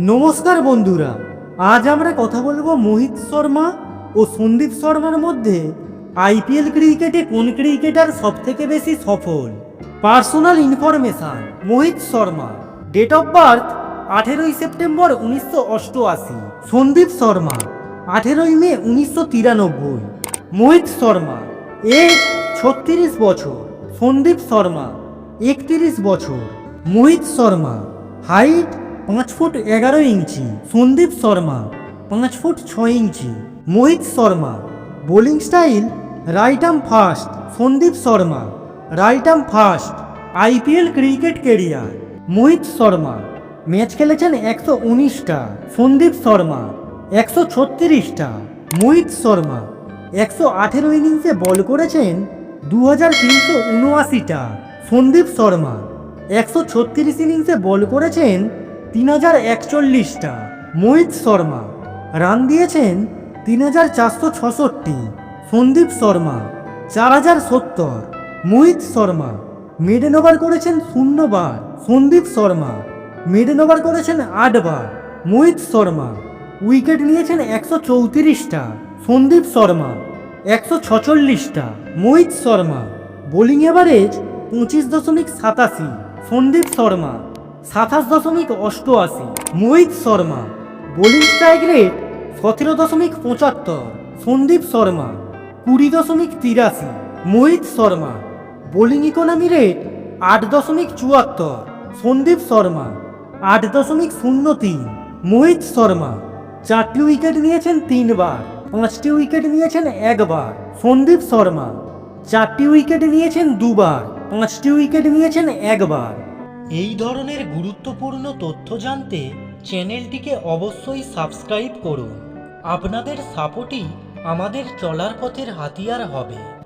নমস্কার বন্ধুরা, আজ আমরা কথা বলব মোহিত শর্মা ও সন্দীপ শর্মার মধ্যে আইপিএল ক্রিকেটে কোন ক্রিকেটার সবথেকে বেশি সফল? Personal information, Mohit Sharma. Date of birth আঠেরোই সেপ্টেম্বর উনিশশো অষ্টআশি। সন্দীপ শর্মা, আঠেরোই মে উনিশশো তিরানব্বই। মোহিত শর্মা এজ ছত্রিশ বছর। সন্দীপ শর্মা, একত্রিশ বছর। মোহিত শর্মা, হাইট পাঁচ ফুট এগারো ইঞ্চি, সন্দীপ শর্মা, পাঁচ ফুট ছয় inch, Mohit Sharma. Bowling style, right arm fast, Sandeep Sharma. Right arm fast, IPL cricket career, Mohit Sharma. Match খেলেছেন একশো উনিশটা, সন্দীপ শর্মা। একশো ছত্রিশটা, মোহিত শর্মা। একশো আঠেরো ইনিংসে বল করেছেন দু হাজার তিনশো উনআশিটা, সন্দীপ শর্মা। একশো ছত্রিশ ইনিংসে বল করেছেন তিন হাজার একচল্লিশটা। মোহিত শর্মা। রান দিয়েছেন তিন হাজার চারশো ছষট্টি। সন্দীপ শর্মা, চার হাজার সত্তর। মোহিত শর্মা মিডেন ওভার করেছেন শূন্যবার। সন্দীপ শর্মা মিডেন ওভার করেছেন আটবার। মোহিত শর্মা উইকেট নিয়েছেন একশো চৌত্রিশটা। সন্দীপ শর্মা, একশো ছচল্লিশটা। মোহিত শর্মা বোলিং এভারেজ পঁচিশ দশমিক সাতাশি। সন্দীপ শর্মা সাতাশ দশমিক অষ্টআশি। Mohit Sharma. Bowling strike rate সতেরো দশমিক পঁচাত্তর। সন্দীপ শর্মা। কুড়ি দশমিক তিরাশি। Mohit Sharma. Bowling economy rate আট দশমিক চুয়াত্তর। সন্দীপ শর্মা। আট দশমিক শূন্য তিন। মোহিত শর্মা। চারটি উইকেট নিয়েছেন তিনবার। পাঁচটি উইকেট নিয়েছেন একবার। সন্দীপ শর্মা। চারটি উইকেট নিয়েছেন দুবার। পাঁচটি উইকেট নিয়েছেন একবার। এই ধরনের গুরুত্বপূর্ণ তথ্য জানতে চ্যানেলটিকে অবশ্যই সাবস্ক্রাইব করুন। আপনাদের সাপোর্টই আমাদের চলার পথের হাতিয়ার হবে।